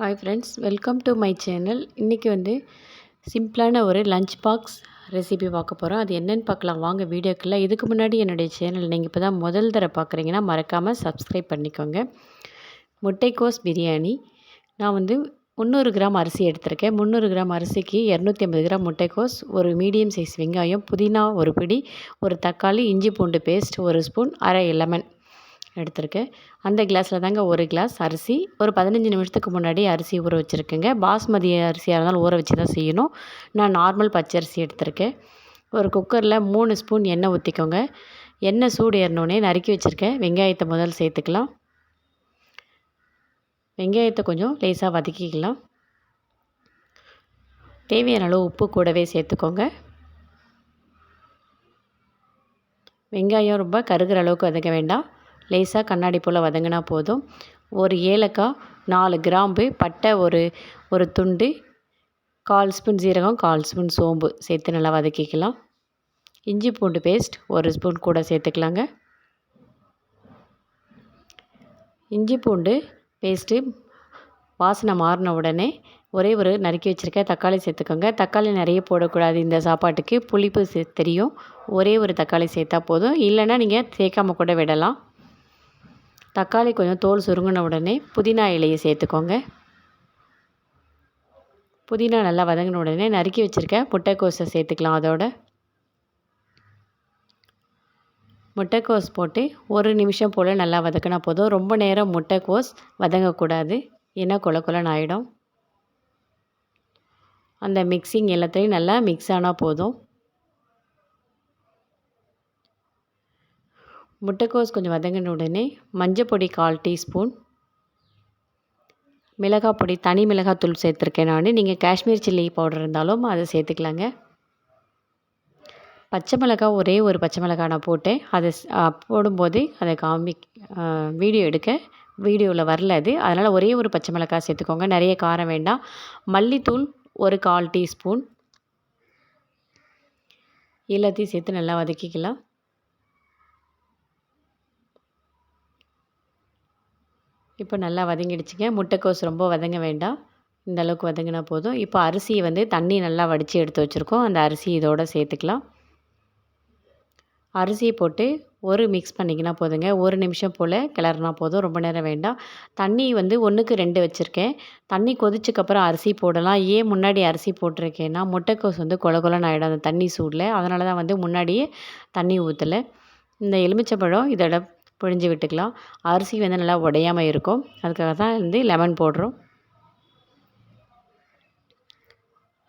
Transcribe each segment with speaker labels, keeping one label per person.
Speaker 1: Hi friends welcome to my channel இன்றைக்கி வந்து சிம்பிளான ஒரு லஞ்ச் பாக்ஸ் ரெசிபி பார்க்க போகிறோம் அது என்னென்னு பார்க்கலாம். வாங்க வீடியோக்குள்ளே. இதுக்கு முன்னாடி என்னுடைய சேனல் நீங்கள் இப்போ தான் முதல் தர பார்க்குறீங்கன்னா மறக்காமல் சப்ஸ்கிரைப் பண்ணிக்கோங்க. முட்டைக்கோஸ் பிரியாணி. நான் வந்து முந்நூறு கிராம் அரிசி எடுத்திருக்கேன். முந்நூறு கிராம் அரிசிக்கு இரநூத்தி ஐம்பது கிராம் முட்டைக்கோஸ் ஒரு மீடியம் சைஸ் வெங்காயம் புதினா ஒரு பிடி ஒரு தக்காளி இஞ்சி பூண்டு பேஸ்ட் ஒரு ஸ்பூன் அரை லெமன் எடுத்திருக்கேன். அந்த கிளாஸில் தாங்க ஒரு கிளாஸ் அரிசி. ஒரு பதினஞ்சு நிமிஷத்துக்கு முன்னாடி அரிசி ஊற வச்சுருக்கேங்க. பாஸ்மதி அரிசியாக இருந்தாலும் ஊற வச்சு தான் செய்யணும். நான் நார்மல் பச்சை அரிசி எடுத்திருக்கேன். ஒரு குக்கரில் மூணு ஸ்பூன் எண்ணெய் ஊற்றிக்கோங்க எண்ணெய் சூடு ஏறினோடனே நறுக்கி வச்சுருக்கேன். வெங்காயத்தை முதல் சேர்த்துக்கலாம். வெங்காயத்தை கொஞ்சம் லேசாக வதக்கிக்கலாம். தேவையான அளவு உப்பு கூடவே சேர்த்துக்கோங்க. வெங்காயம் ரொம்ப கருகிற அளவுக்கு வதக்க வேண்டாம். லேசாக கண்ணாடி போல் வதங்கினா போதும். ஒரு ஏலக்காய் நாலு கிராம்பு பட்டை ஒரு ஒரு துண்டு கால் ஸ்பூன் சீரகம் கால் ஸ்பூன் சோம்பு சேர்த்து நல்லா வதக்கிக்கலாம். இஞ்சி பூண்டு பேஸ்ட் ஒரு ஸ்பூன் கூட சேர்த்துக்கலாங்க. இஞ்சி பூண்டு பேஸ்ட்டு வாசனை மாறின உடனே ஒரே ஒரு நறுக்கி வச்சுருக்க தக்காளி சேர்த்துக்கோங்க. தக்காளி நிறைய போடக்கூடாது இந்த சாப்பாட்டுக்கு. புளிப்பு தெரியும். ஒரே ஒரு தக்காளி சேர்த்தா போதும். இல்லைன்னா நீங்கள் சேர்க்காம கூட விடலாம். தக்காளி கொஞ்சம் தோல் சுருங்கின உடனே புதினா இலையை சேர்த்துக்கோங்க. புதினா நல்லா வதங்கின உடனே நறுக்கி வச்சுருக்க முட்டைக்கோஸை சேர்த்துக்கலாம் அதோட. முட்டைக்கோஸ் போட்டு ஒரு நிமிஷம் போல் நல்லா வதக்கினா போதும். ரொம்ப நேரம் முட்டைக்கோஸ் வதங்கக்கூடாது. ஏன்னா கொல கொலன்னு ஆகிடும் அந்த மிக்சிங் எல்லாத்தையும் நல்லா மிக்ஸ் ஆனால் போதும். முட்டைக்கோஸ் கொஞ்சம் வதங்கின உடனே மஞ்சப்பொடி கால் டீஸ்பூன் மிளகாய் பொடி தனி மிளகாத்தூள் சேர்த்துருக்கேன் நான். நீங்கள் காஷ்மீர் சில்லி பவுடர் இருந்தாலும் அதை சேர்த்துக்கலாங்க. பச்சை மிளகாய் ஒரே ஒரு பச்சை மிளகாய் நான் போட்டேன். அதை போடும்போது அதை காமி வீடியோ எடுக்க வீடியோவில் வரல அது. அதனால் ஒரே ஒரு பச்சை மிளகாய் சேர்த்துக்கோங்க. நிறைய காரம் வேண்டாம். மல்லித்தூள் ஒரு கால் டீஸ்பூன். எல்லாத்தையும் சேர்த்து நல்லா வதக்கிக்கலாம். இப்போ நல்லா வதங்கிடுச்சுங்க. முட்டைக்கோஸ் ரொம்ப வதங்க வேண்டாம். இந்த அளவுக்கு வதங்கினா போதும். இப்போ அரிசியை வந்து தண்ணி நல்லா வடித்து எடுத்து வச்சுருக்கோம். அந்த அரிசி இதோடு சேர்த்துக்கலாம். அரிசியை போட்டு ஒரு மிக்ஸ் பண்ணிக்கினா போதுங்க. ஒரு நிமிஷம் போல் கிளறினா போதும். ரொம்ப நேரம் வேண்டாம். தண்ணி வந்து ஒன்றுக்கு ரெண்டு வச்சுருக்கேன். தண்ணி கொதிச்சக்கப்புறம் அரிசி போடலாம். ஏன் முன்னாடி அரிசி போட்டிருக்கேன்னா முட்டைக்கோஸ் வந்து கொல கொலன்னு ஆகிடும் அந்த தண்ணி சூடில். அதனால தான் வந்து முன்னாடியே தண்ணி ஊற்றலை இந்த எலுமிச்சப்பழம் இதோட புழிஞ்சு விட்டுக்கலாம். அரிசி வந்து நல்லா உடையாமல் இருக்கும். அதுக்காக தான் வந்து லெமன் போடுறோம்.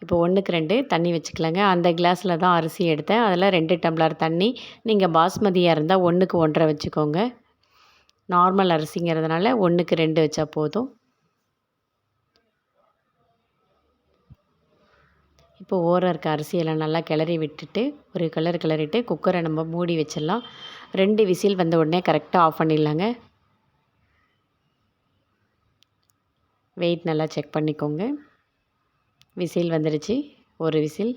Speaker 1: இப்போ ஒன்றுக்கு ரெண்டு தண்ணி வச்சுக்கலாங்க. அந்த கிளாஸில் தான் அரிசி எடுத்தேன். அதில் ரெண்டு டம்ளர் தண்ணி. நீங்கள் பாஸ்மதியாக இருந்தால் ஒன்றுக்கு ஒன்றரை வச்சுக்கோங்க. நார்மல் அரிசிங்கிறதுனால ஒன்றுக்கு ரெண்டு வச்சா போதும். இப்போ ஓரம் இருக்க அரிசியெல்லாம் நல்லா கிளறி விட்டுட்டு ஒரு கலர் கிளறிட்டு குக்கரை நம்ம மூடி வச்சிடலாம். ரெண்டு விசில் வந்த உடனே கரெக்டாக ஆஃப் பண்ணிடலாங்க. வெயிட் நல்லா செக் பண்ணிக்கோங்க. விசில் வந்துடுச்சு ஒரு விசில்.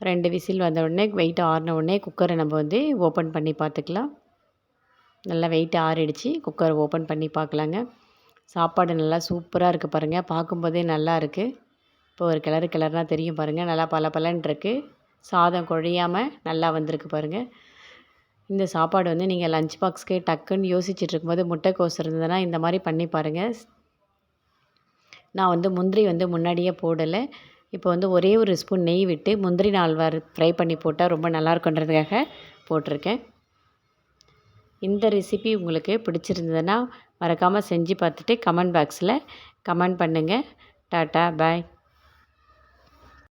Speaker 1: ரெண்டு விசில் வந்த உடனே வெயிட் ஆறின உடனே குக்கரை நம்ம வந்து ஓப்பன் பண்ணி பார்த்துக்கலாம். நல்லா வெயிட் ஆறிடுச்சு. குக்கரை ஓப்பன் பண்ணி பார்க்கலாங்க. சாப்பாடு நல்லா சூப்பராக இருக்குது பாருங்கள் பார்க்கும்போதே நல்லா இருக்குது இப்போ ஒரு கிளறு கிளறுனா தெரியும் பாருங்கள் நல்லா பல பலன் சாதம் குழையாமல் நல்லா வந்திருக்கு பாருங்கள் இந்த சாப்பாடு வந்து நீங்கள் லஞ்ச் பாக்ஸ்க்கு டக்குன்னு யோசிச்சுட்டு இருக்கும்போது முட்டைக்கோஸ் இருந்ததுன்னா இந்த மாதிரி பண்ணி பாருங்கள் நான் வந்து முந்திரி வந்து முன்னாடியே போடலை. இப்போ வந்து ஒரே ஒரு ஸ்பூன் நெய் விட்டு முந்திரி நால்வார் ஃப்ரை பண்ணி போட்டால் ரொம்ப நல்லாயிருக்குன்றதுக்காக போட்டிருக்கேன். இந்த ரெசிபி உங்களுக்கு பிடிச்சிருந்ததுன்னா மறக்காமல் செஞ்சு பார்த்துட்டு கமெண்ட் பாக்ஸில் கமெண்ட் பண்ணுங்கள் டாட்டா பாய்.